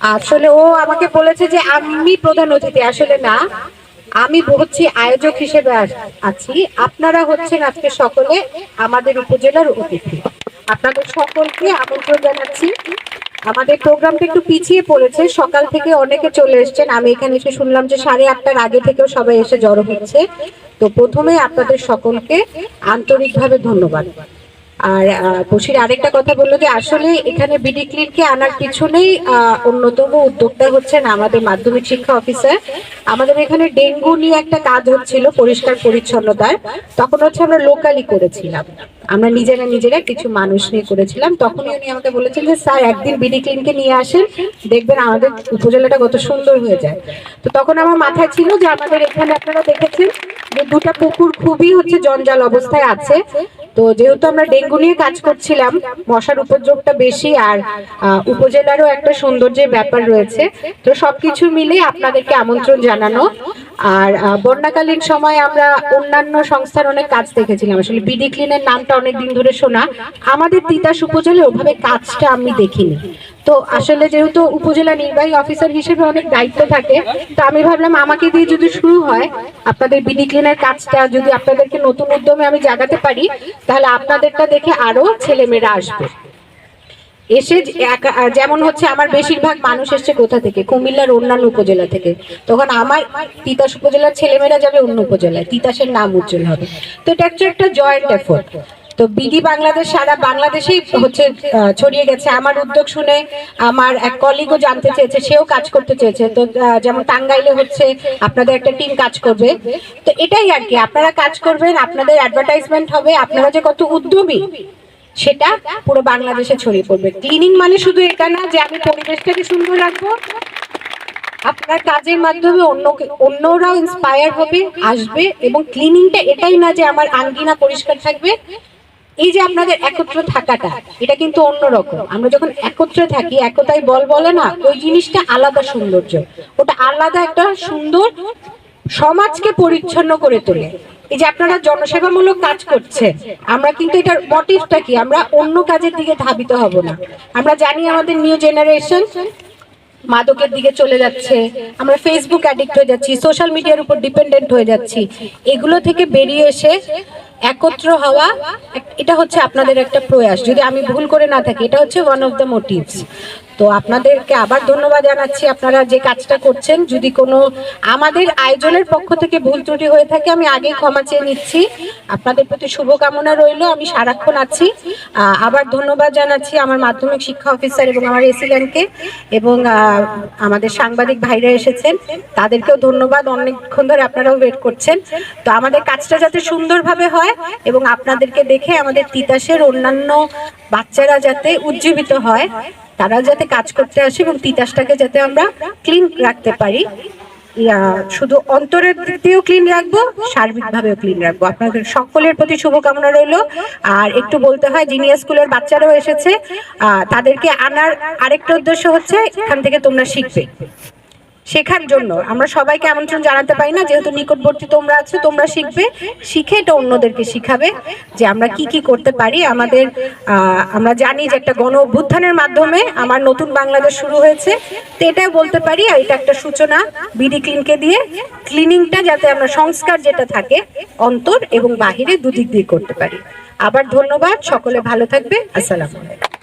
আসলে ও আমাকে বলেছে যে আমি প্রধান অতিথি, আসলে না। আমি হচ্ছি আয়োজক হিসেবে আছি। আপনারা হচ্ছেন আজকে সকলে আমাদের উপজেলার অতিথি। আপনাদের সকলকে আমন্ত্রণ জানাচ্ছি। আমাদের প্রোগ্রামটা একটু পিছিয়ে পড়েছে। সকাল থেকে অনেকে চলে এসেছেন। আমি এখানে এসে শুনলাম যে সাড়ে আটটার আগে থেকেও সবাই এসে জড়ো হচ্ছে। তো প্রথমে আপনাদের সকলকে আন্তরিকভাবে ধন্যবাদ। আর বসির আরেকটা কথা বলল যে আসলে এখানে বিডি ক্লিনকে আনার পিছনেই অন্যতম উদ্যোক্তা হচ্ছেন আমাদের মাধ্যমিক শিক্ষা অফিসার। আমাদের এখানে ডেঙ্গু নিয়ে একটা কাজ হচ্ছিল পরিষ্কার পরিচ্ছন্নতার। তখন হচ্ছে আমরা লোকালি করেছিলাম। আমরা নিজেরা নিজেরা কিছু মানুষ নিয়ে করেছিলাম। তখনই উনি আমাকে বলেছেন যে, স্যার, একদিন বিডি ক্লিনকে নিয়ে আসেন, দেখবেন আমাদের উপজেলাটা কত সুন্দর হয়ে যায়। তো তখন আমার মাথায় ছিল যে আমাদের এখানে আপনারা দেখেছেন যে দুটা পুকুর খুবই হচ্ছে জঞ্জাল অবস্থায় আছে। তো যেহেতু আমরা ডেঙ্গু নিয়ে কাজ করছিলাম, মশার উপদ্রবটা বেশি আর উপজেলারও একটা সৌন্দর্যের ব্যাপার রয়েছে। তো সবকিছু মিলে আপনাদেরকে আমন্ত্রণ জানানো। আর বন্যাকালীন সময় আমরা অন্যান্য সংস্থার অনেক কাজ দেখেছিলাম। আসলে বিডি ক্লিনের নামটা অনেক দিন ধরে শোনা। আমাদের তিতাস উপজেলায় ওভাবে কাজটা আমি দেখিনি। তো আসলে যেহেতু উপজেলা নির্বাহী অফিসার হিসেবে অনেক দায়িত্ব থাকে, তো আমি ভাবলাম আমাকে দিয়ে যদি শুরু হয়, আপনাদের বিডি ক্লিনের কাজটা যদি আপনাদেরকে নতুন উদ্যমে আমি জাগাতে পারি, তাহলে আপনাদেরটা দেখে আরও ছেলেমেয়েরা আসবে। এসে যেমন হচ্ছে আমার বেশিরভাগ মানুষ এসছে কোথা থেকে? কুমিল্লার অন্যান্য উপজেলা থেকে। তখন আমার তিতাস উপজেলার ছেলেমেয়েরা যাবে অন্য উপজেলায়। তিতাসের নাম উজ্জ্বল হবে। তো এটা একটা একটা জয়েন্ট এফোর্ট তো বিডি বাংলাদেশ সারা বাংলাদেশেই হচ্ছে ছড়িয়ে গেছে। আমার উদ্যোগ শুনে আমার এক কলিগও জানতে চেয়েছে, সেও কাজ করতে চেয়েছে। তো যেমন টাঙ্গাইলে হচ্ছে আপনাদের একটা টিম কাজ করবে। তো এটাই আর কি। আপনারা কাজ করবেন, আপনাদের অ্যাডভার্টাইজমেন্ট হবে, আপনারা যে কত উদ্যমী সেটা পুরো বাংলাদেশে ছড়িয়ে পড়বে। ক্লিনিং মানে শুধু এটা না যে আমি পরিবেশটাকে সুন্দর রাখব। আপনার কাজের মাধ্যমে অন্য অন্যরাও ইন্সপায়ার হবে, আসবে এবং ক্লিনিংটা এটাই না যে আমার আঙ্গিনা পরিষ্কার থাকবে। এই যে আপনাদের একত্র থাকাটা, এটা কিন্তু অন্যরকম। আমরা যখন একত্রে থাকি, একতাই বল বলে না, ওই জিনিসটা আলাদা সৌন্দর্য। ওটা আলাদা একটা সুন্দর সমাজকে পরিচ্ছন্ন করে তোলে। এই যে আপনারা জনসেবামূলক কাজ করছেন আমরা কিন্তু এটার মোটিভটা কি? আমরা অন্য কাজের দিকে ধাবিত হব না। আমরা জানি আমাদের নিউ জেনারেশন মাদকের দিকে চলে যাচ্ছে, আমরা ফেসবুক অ্যাডিক্ট হয়ে যাচ্ছি সোশ্যাল মিডিয়ার উপর ডিপেন্ডেন্ট হয়ে যাচ্ছি। এগুলো থেকে বেরিয়ে এসে একত্র হওয়া এটা হচ্ছে আপনাদের একটা প্রয়াস। যদি আমি ভুল করে না থাকি, এটা হচ্ছে ওয়ান অফ দ্য মোটিভস তো আপনাদেরকে আবার ধন্যবাদ জানাচ্ছি। আপনারা যে কাজটা করছেন, যদি কোনো আমাদের আয়োজনের পক্ষ থেকে ভুল ত্রুটি হয়ে থাকে, আমি আগে ক্ষমা চেয়ে নিচ্ছি। আপনাদের প্রতি শুভকামনা রইল, আমি সারাক্ষণ আছি। আবার ধন্যবাদ জানাচ্ছি আমার মাধ্যমিক শিক্ষা অফিসার এবং আমার এসিল্যান্ডকে এবং আমাদের সাংবাদিক ভাইরা এসেছেন। তাদেরকেও ধন্যবাদ, অনেকক্ষণ ধরে আপনারাও ওয়েট করছেন। তো আমাদের কাজটা যাতে সুন্দরভাবে হয় এবং আপনাদেরকে দেখে আমাদের তিতাসের অন্যান্য বাচ্চারা যাতে উজ্জীবিত হয় তারা যাতে কাজ করতে আসে এবং তিতাসটাকে যাতে আমরা ক্লিন রাখতে পারি। শুধু অন্তরের দিয়েও ক্লিন রাখব, সার্বিকভাবেও ক্লিন রাখব। আপনাদের সকলের প্রতি শুভকামনা রইল। আর একটু বলতে হয় জিনিয়া স্কুলের বাচ্চারাও এসেছে তাদেরকে আনার আরেকটা উদ্দেশ্য হচ্ছে, এখান থেকে তোমরা শিখবে। শেখার জন্য। আমরা সবাইকে আমন্ত্রণ জানাতে পারি না, যেহেতু নিকটবর্তী তোমরা আছো, তোমরা শিখবে, শিখে এটা অন্যদেরকে শিখাবে যে আমরা কি কি করতে পারি। আমাদের আমরা জানি যে একটা গণ অভ্যুত্থানের মাধ্যমে আমার নতুন বাংলাদেশ শুরু হয়েছে। তো এটাও বলতে পারি, আর এটা একটা সূচনা বিডি ক্লিনকে দিয়ে। ক্লিনিংটা যাতে আমরা সংস্কার যেটা থাকে, অন্তর এবং বাহিরে দুদিক দিয়ে করতে পারি। আবার ধন্যবাদ, সকলে ভালো থাকবে। আসসালামু আলাইকুম।